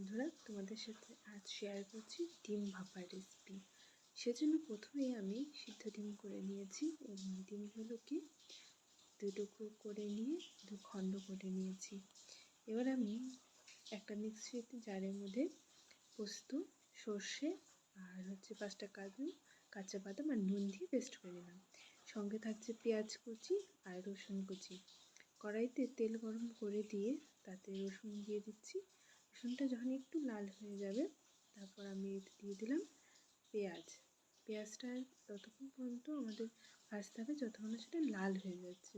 বন্ধুরা, তোমাদের সাথে আজ শেয়ার করছি ডিম ভাপার রেসিপি সেজন্য প্রথমেই আমি সিদ্ধ ডিম করে নিয়েছি এবং ডিমগুলোকে দু টুকরো করে নিয়ে, দু খণ্ড করে নিয়েছি। এবার আমি একটা মিক্সির জারের মধ্যে পোস্ত, সর্ষে আর হচ্ছে পাঁচটা কাজু, কাঁচা বাদাম আর নুন দিয়ে পেস্ট করে নিলাম। সঙ্গে থাকছে পেঁয়াজ কুচি আর রসুন কুচি। কড়াইতে তেল গরম করে দিয়ে তাতে রসুন দিয়ে দিচ্ছি। রসুনটা যখন একটু লাল হয়ে যাবে, তারপর আমি এতে দিয়ে দিলাম পেঁয়াজ। পেঁয়াজটা ততক্ষণ পর্যন্ত আমাদের ভাজতে হবে, যতক্ষণ সেটা লাল হয়ে যাচ্ছে।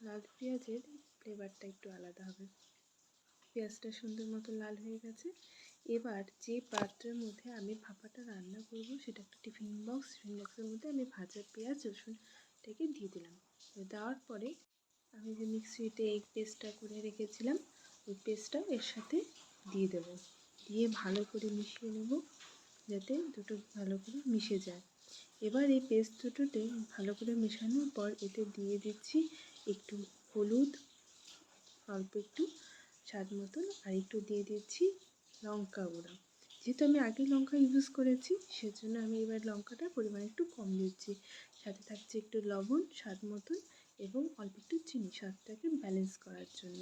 লাল পেঁয়াজের ফ্লেভারটা একটু আলাদা হবে। পেঁয়াজটা সুন্দর মতো লাল হয়ে গেছে। এবার যে পাত্রের মধ্যে আমি ভাপাটা রান্না করব, সেটা একটা টিফিন বক্স, টিফিন বক্সের মধ্যে আমি ভাজা পেঁয়াজ, রসুনটাকে দিয়ে দিলাম। দেওয়ার পরে আমি যে মিক্সিতে এই পেস্টটা করে রেখেছিলাম, ওই পেস্টটাও এর সাথে দিয়ে দেবো। দিয়ে ভালো করে মিশিয়ে নেব যাতে দুটো ভালো করে মিশে যায়। এবার এই পেস্ট দুটোতে ভালো করে মেশানোর পর এতে দিয়ে দিচ্ছি একটু হলুদ, অল্প একটু স্বাদ মতন, আর একটু দিয়ে দিচ্ছি লঙ্কা গুঁড়ো। যেহেতু আমি আগে লঙ্কা ইউজ করেছি, সেজন্য আমি এবার লঙ্কাটা পরিমাণ একটু কম দিচ্ছি। সাথে থাকছে একটু লবণ, স্বাদ মতন, এবং অল্প একটু চিনি, স্বাদটাকে ব্যালেন্স করার জন্য।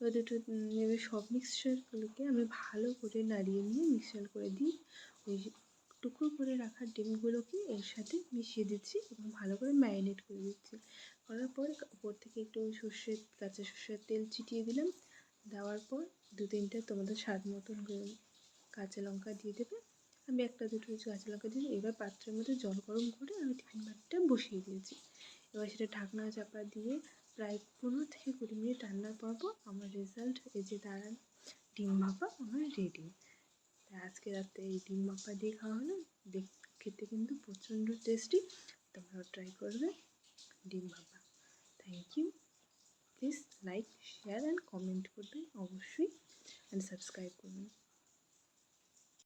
এবার দুটো এবার সব মিক্সচারগুলোকে আমি ভালো করে নাড়িয়ে নিয়ে মিক্সচার করে দিই। ওই টুকরো করে রাখা ডিমগুলোকে এর সাথে মিশিয়ে দিচ্ছি এবং ভালো করে ম্যারিনেট করে দিচ্ছি। করার পর উপর থেকে একটু সর্ষের, কাঁচা সর্ষের তেল ছিটিয়ে দিলাম। দেওয়ার পর দু তিনটে তোমাদের স্বাদ মতন কাঁচা লঙ্কা দিয়ে দেবে। আমি একটা দুটো কাঁচা লঙ্কা দিয়ে এবার পাত্রের মধ্যে জল গরম করে আমি টিফিন বাটিটা বসিয়ে দিয়েছি। এবার সেটা ঢাকনা চাপা দিয়ে প্রায় পনেরো থেকে কুড়ি মিনিট রান্নার পর পর আমার রেজাল্ট এই যে দাঁড়ান, ডিম ভাপা আমার রেডি আজকে রাতে এই ডিম ভাপা দিয়ে খাওয়া হলো। দেখ, খেতে কিন্তু প্রচণ্ড টেস্টি তোমরাও ট্রাই করবে ডিম ভাপা। Thank you please like share and comment করবে